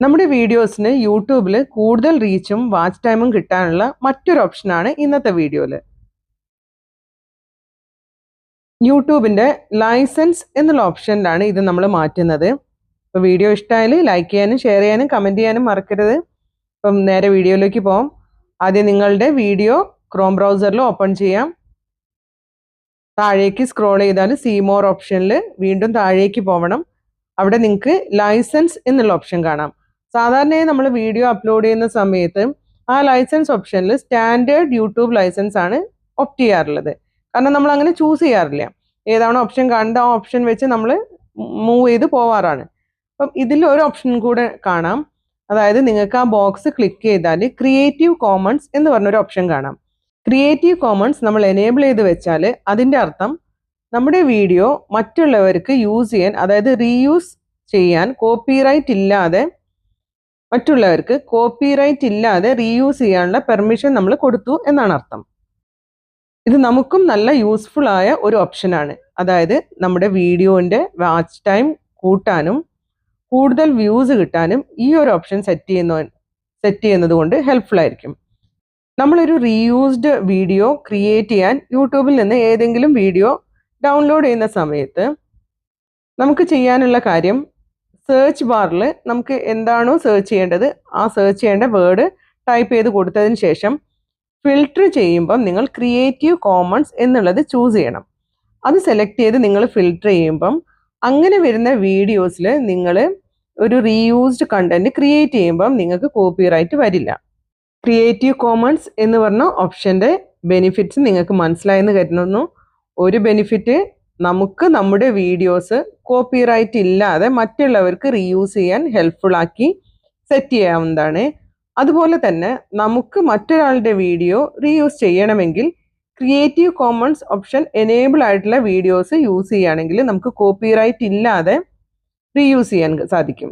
നമ്മുടെ വീഡിയോസിന് യൂട്യൂബിൽ കൂടുതൽ റീച്ചും വാച്ച് ടൈമും കിട്ടാനുള്ള മറ്റൊരു ഓപ്ഷനാണ് ഇന്നത്തെ വീഡിയോയിൽ യൂട്യൂബിന്റെ ലൈസൻസ് എന്നുള്ള ഓപ്ഷനിലാണ് ഇത് നമ്മൾ മാറ്റുന്നത്. അപ്പോൾ വീഡിയോ ഇഷ്ടമായാൽ ലൈക്ക് ചെയ്യാനും ഷെയർ ചെയ്യാനും കമന്റ് ചെയ്യാനും മറക്കരുത്. അപ്പം നേരെ വീഡിയോയിലേക്ക് പോകാം ആദ്യം നിങ്ങളുടെ വീഡിയോ ക്രോം ബ്രൗസറിൽ ഓപ്പൺ ചെയ്യാം. താഴേക്ക് സ്ക്രോൾ ചെയ്താൽ സീമോർ ഓപ്ഷനിൽ വീണ്ടും താഴേക്ക് പോകണം അവിടെ നിങ്ങൾക്ക് ലൈസൻസ് എന്നുള്ള ഓപ്ഷൻ കാണാം. സാധാരണയായി നമ്മൾ വീഡിയോ അപ്ലോഡ് ചെയ്യുന്ന സമയത്ത് ആ ലൈസൻസ് ഓപ്ഷനിൽ സ്റ്റാൻഡേർഡ് യൂട്യൂബ് ലൈസൻസ് ആണ് ഒപ്റ്റ് ചെയ്യാറുള്ളത്. കാരണം നമ്മൾ അങ്ങനെ ചൂസ് ചെയ്യാറില്ല. ഏതാണോ ഓപ്ഷൻ കണ്ട ആ ഓപ്ഷൻ വെച്ച് നമ്മൾ മൂവ് ചെയ്ത് പോവാറാണ്. അപ്പം ഇതിൽ ഒരു ഓപ്ഷൻ കൂടെ കാണാം. അതായത് നിങ്ങൾക്ക് ആ ബോക്സ് ക്ലിക്ക് ചെയ്താൽ ക്രിയേറ്റീവ് കോമൺസ് എന്ന് പറഞ്ഞൊരു ഓപ്ഷൻ കാണാം. ക്രിയേറ്റീവ് കോമൺസ് നമ്മൾ എനേബിൾ ചെയ്ത് വെച്ചാൽ അതിന്റെ അർത്ഥം നമ്മുടെ വീഡിയോ മറ്റുള്ളവർക്ക് യൂസ് ചെയ്യാൻ അതായത് റീയൂസ് ചെയ്യാൻ കോപ്പിറൈറ്റ് ഇല്ലാതെ മറ്റുള്ളവർക്ക് കോപ്പിറൈറ്റ് ഇല്ലാതെ റീയൂസ് ചെയ്യാനുള്ള പെർമിഷൻ നമ്മൾ കൊടുത്തു എന്നാണ് അർത്ഥം. ഇത് നമുക്കും നല്ല യൂസ്ഫുൾ ആയ ഒരു ഓപ്ഷനാണ് അതായത് നമ്മുടെ വീഡിയോന്റെ വാച്ച് ടൈം കൂട്ടാനും കൂടുതൽ വ്യൂസ് കിട്ടാനും ഈ ഒരു ഓപ്ഷൻ സെറ്റ് ചെയ്യുന്ന സെറ്റ് ചെയ്യുന്നത് കൊണ്ട് ഹെൽപ്ഫുൾ ആയിരിക്കും. നമ്മളൊരു റീയൂസ്ഡ് വീഡിയോ ക്രിയേറ്റ് ചെയ്യാൻ യൂട്യൂബിൽ നിന്ന് ഏതെങ്കിലും വീഡിയോ ഡൗൺലോഡ് ചെയ്യുന്ന സമയത്ത് നമുക്ക് ചെയ്യാനുള്ള കാര്യം സെർച്ച് ബാറിൽ നമുക്ക് എന്താണോ സെർച്ച് ചെയ്യേണ്ടത് ആ സെർച്ച് ചെയ്യേണ്ട വേർഡ് ടൈപ്പ് ചെയ്ത് കൊടുത്തതിന് ശേഷം ഫിൽട്ടർ ചെയ്യുമ്പം നിങ്ങൾ ക്രിയേറ്റീവ് കോമൺസ് എന്നുള്ളത് ചൂസ് ചെയ്യണം. അത് സെലക്ട് ചെയ്ത് നിങ്ങൾ ഫിൽട്ടർ ചെയ്യുമ്പം അങ്ങനെ വരുന്ന വീഡിയോസിൽ നിങ്ങൾ ഒരു റീയൂസ്ഡ് കണ്ടന്റ് ക്രിയേറ്റ് ചെയ്യുമ്പം നിങ്ങൾക്ക് കോപ്പിറൈറ്റ് വരില്ല. ക്രിയേറ്റീവ് കോമൺസ് എന്ന് പറഞ്ഞ ഓപ്ഷന്റെ ബെനിഫിറ്റ്സ് നിങ്ങൾക്ക് മനസ്സിലായെന്ന് കരുതുന്നു. ഒരു ബെനിഫിറ്റ് നമുക്ക് നമ്മുടെ വീഡിയോസ് കോപ്പിറൈറ്റ് ഇല്ലാതെ മറ്റുള്ളവർക്ക് റീയൂസ് ചെയ്യാൻ ഹെൽപ്ഫുൾ ആക്കി സെറ്റ് ചെയ്യാവുന്നതാണ്. അതുപോലെ തന്നെ നമുക്ക് മറ്റൊരാളുടെ വീഡിയോ റീയൂസ് ചെയ്യണമെങ്കിൽ ക്രിയേറ്റീവ് കോമൺസ് ഓപ്ഷൻ എനേബിൾ ആയിട്ടുള്ള വീഡിയോസ് യൂസ് ചെയ്യുകയാണെങ്കിൽ നമുക്ക് കോപ്പിറൈറ്റ് ഇല്ലാതെ റീയൂസ് ചെയ്യാൻ സാധിക്കും.